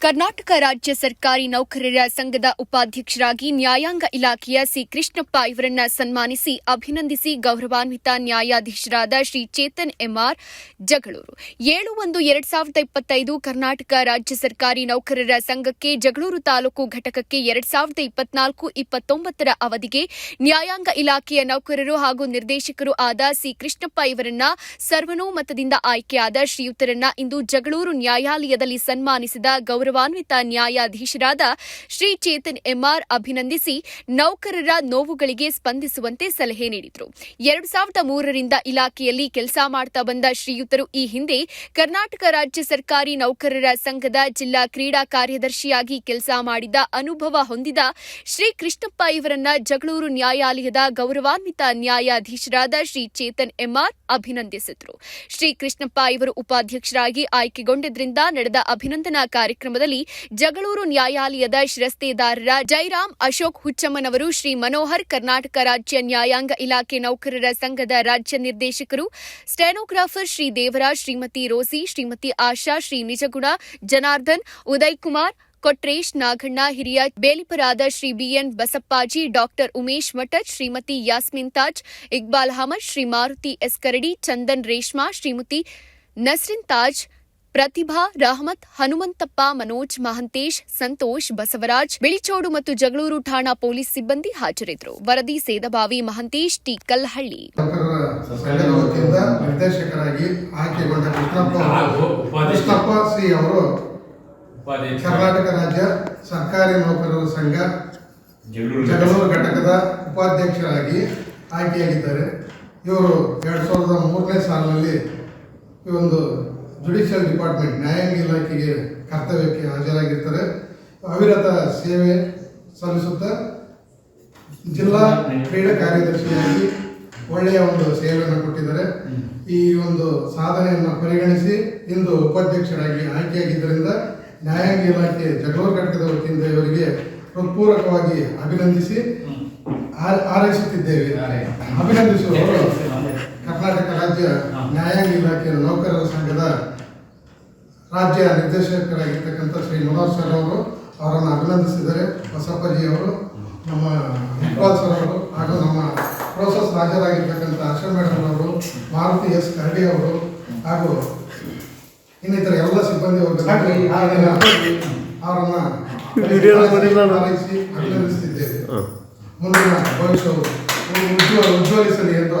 ಕರ್ನಾಟಕ ರಾಜ್ಯ ಸರ್ಕಾರಿ ನೌಕರರ ಸಂಘದ ಉಪಾಧ್ಯಕ್ಷರಾಗಿ ನ್ಯಾಯಾಂಗ ಇಲಾಖೆಯ ಸಿ ಕೃಷ್ಣಪ್ಪ ಇವರನ್ನ ಸನ್ಮಾನಿಸಿ ಅಭಿನಂದಿಸಿ ಗೌರವಾನ್ವಿತ ನ್ಯಾಯಾಧೀಶರಾದ ಶ್ರೀ ಚೇತನ್ ಎಂಆರ್ ಜಗಳೂರು. ಏಳು ಒಂದು ಎರಡ್ ಸಾವಿರದ ಇಪ್ಪತ್ತೈದು ಕರ್ನಾಟಕ ರಾಜ್ಯ ಸರ್ಕಾರಿ ನೌಕರರ ಸಂಘಕ್ಕೆ ಜಗಳೂರು ತಾಲೂಕು ಘಟಕಕ್ಕೆ ಎರಡ್ ಸಾವಿರದ ಇಪ್ಪತ್ನಾಲ್ಕು ಇಪ್ಪತ್ತೊಂಬತ್ತರ ಅವಧಿಗೆ ನ್ಯಾಯಾಂಗ ಇಲಾಖೆಯ ನೌಕರರು ಹಾಗೂ ನಿರ್ದೇಶಕರು ಆದ ಸಿ ಕೃಷ್ಣಪ್ಪ ಇವರನ್ನ ಸರ್ವನೋಮತದಿಂದ ಆಯ್ಕೆಯಾದ ಶ್ರೀಯುತರನ್ನ ಇಂದು ಜಗಳೂರು ನ್ಯಾಯಾಲಯದಲ್ಲಿ ಸನ್ಮಾನಿಸಿದ ಗೌರವಾನ್ವಿತ ನ್ಯಾಯಾಧೀಶರಾದ ಶ್ರೀ ಚೇತನ್ ಎಂಆರ್ ಅಭಿನಂದಿಸಿ ನೌಕರರ ನೋವುಗಳಿಗೆ ಸ್ಪಂದಿಸುವಂತೆ ಸಲಹೆ ನೀಡಿದರು. ಎರಡು ಸಾವಿರದ ಮೂರರಿಂದ ಇಲಾಖೆಯಲ್ಲಿ ಕೆಲಸ ಮಾಡ್ತಾ ಬಂದ ಶ್ರೀಯುತರು ಈ ಹಿಂದೆ ಕರ್ನಾಟಕ ರಾಜ್ಯ ಸರ್ಕಾರಿ ನೌಕರರ ಸಂಘದ ಜಿಲ್ಲಾ ಕ್ರೀಡಾ ಕಾರ್ಯದರ್ಶಿಯಾಗಿ ಕೆಲಸ ಮಾಡಿದ ಅನುಭವ ಹೊಂದಿದ ಶ್ರೀ ಕೃಷ್ಣಪ್ಪ ಇವರನ್ನ ಜಗಳೂರು ನ್ಯಾಯಾಲಯದ ಗೌರವಾನ್ವಿತ ನ್ಯಾಯಾಧೀಶರಾದ ಶ್ರೀ ಚೇತನ್ ಎಂಆರ್ ಅಭಿನಂದಿಸಿದರು. ಶ್ರೀ ಕೃಷ್ಣಪ್ಪ ಇವರು ಉಪಾಧ್ಯಕ್ಷರಾಗಿ ಆಯ್ಕೆಗೊಂಡಿದ್ದರಿಂದ ನಡೆದ ಅಭಿನಂದನಾ ಕಾರ್ಯಕ್ರಮದಲ್ಲಿ ಜಗಳೂರು ನ್ಯಾಯಾಲಯದ ಶಿರಸ್ತೇದಾರರ ಜೈರಾಮ್ ಅಶೋಕ್ ಹುಚ್ಚಮ್ಮನವರು ಶ್ರೀ ಮನೋಹರ್ ಕರ್ನಾಟಕ ರಾಜ್ಯ ನ್ಯಾಯಾಂಗ ಇಲಾಖೆ ನೌಕರರ ಸಂಘದ ರಾಜ್ಯ ನಿರ್ದೇಶಕರು, ಸ್ಟೆನೋಗ್ರಾಫರ್ ಶ್ರೀ ದೇವರಾಜ್, ಶ್ರೀಮತಿ ರೋಸಿ, ಶ್ರೀಮತಿ ಆಶಾ, ಶ್ರೀ ನಿಜಗುಣ, ಜನಾರ್ದನ್, ಉದಯ್ ಕುಮಾರ್, ಕೊಟ್ರೇಶ್, ನಾಗಣ್ಣ, ಹಿರಿಯ ಬೇಲಿಪರಾದ Shri BN Basappaji, doctor Umesh Mathad Shrimati Yasmin Taj, Iqbal Ahmed, Shri Maruti S Karadi Chandan Reshma, Shrimati Nasrin Taj Prathibha Rahmat Hanumanthappa Manoj Mahantesh Santosh Basavaraj Bilichodu ಮತ್ತು ಜಗಳೂರು ಠಾಣಾ ಪೊಲೀಸ್ ಸಿಬ್ಬಂದಿ ಹಾಜರಿದ್ದರು. ವರದಿ ಸೇದಬಾವಿ ಮಹಂತೇಶ್ ಟಿ. ಕಲ್ಲಹಳ್ಳಿ ನಿರ್ದೇಶಕರಾಗಿ ಆಯ್ಕೆಗೊಂಡ ಕೃಷ್ಣಪ್ಪ ಅವರು ಕರ್ನಾಟಕ ರಾಜ್ಯ ಸರ್ಕಾರಿ ನೌಕರರ ಸಂಘ ಜಗಳೂರು ಜಗಳೂರು ಘಟಕದ ಉಪಾಧ್ಯಕ್ಷರಾಗಿ ಆಯ್ಕೆಯಾಗಿದ್ದಾರೆ. ಇವರು ಎರಡು ಸಾವಿರದ ಮೂರನೇ ಸಾಲಿನಲ್ಲಿ ಈ ಒಂದು ಜುಡಿಷಿಯಲ್ ಡಿಪಾರ್ಟ್ಮೆಂಟ್ ನ್ಯಾಯಾಂಗ ಇಲಾಖೆಗೆ ಕರ್ತವ್ಯಕ್ಕೆ ಹಾಜರಾಗಿರ್ತಾರೆ. ಅವಿರತ ಸೇವೆ ಸಲ್ಲಿಸುತ್ತಾ ಜಿಲ್ಲಾ ಕ್ರೀಡಾ ಕಾರ್ಯದರ್ಶಿಯಾಗಿ ಒಳ್ಳೆಯ ಒಂದು ಸೇವೆಯನ್ನು ಕೊಟ್ಟಿದ್ದಾರೆ. ಈ ಒಂದು ಸಾಧನೆಯನ್ನು ಪರಿಗಣಿಸಿ ಇಂದು ಉಪಾಧ್ಯಕ್ಷರಾಗಿ ಆಯ್ಕೆಯಾಗಿದ್ದರಿಂದ ನ್ಯಾಯಾಂಗ ಇಲಾಖೆ ಜಗಳೂರು ಘಟಕದ ವತಿಯಿಂದ ಇವರಿಗೆ ಹೃತ್ಪೂರ್ವಕವಾಗಿ ಅಭಿನಂದಿಸಿ ಆರೈಸುತ್ತಿದ್ದೇವೆ. ಹಾರೈಸುತ್ತಿದ್ದೇವೆ ಅಭಿನಂದಿಸುವವರು ಕರ್ನಾಟಕ ರಾಜ್ಯ ನ್ಯಾಯಾಂಗ ಇಲಾಖೆಯ ನೌಕರರ ಸಂಘದ ರಾಜ್ಯ ನಿರ್ದೇಶಕರಾಗಿರ್ತಕ್ಕಂಥ ಶ್ರೀ ಮನೋಹರ್ ಸರ್ ಅವರು ಅವರನ್ನು ಅಭಿನಂದಿಸಿದರೆ ಬಸಪ್ಪಜಿ ಅವರು ನಮ್ಮ ಇಕ್ಬಾಲ್ ಸರ್ ಅವರು ಹಾಗೂ ನಮ್ಮ ಪ್ರೋಸೆಸ್ ರಾಜರಾಗಿರ್ತಕ್ಕಂಥ ಆಶಾ ಮೇಡಮ್ ಅವರು ಮಾರುತಿ ಎಸ್ ಕರಡಿ ಅವರು ಹಾಗೂ ಇನ್ನಿತರ ಎಲ್ಲ ಸಿಬ್ಬಂದಿ ಅವರನ್ನು ಅಭಿನಂದಿಸಿದ್ದೇವೆ. ಮುಂದಿನ ಭವಿಷ್ಯವು ಉಜ್ವಲ ಉಜ್ವಲಿಸಲಿ ಎಂದು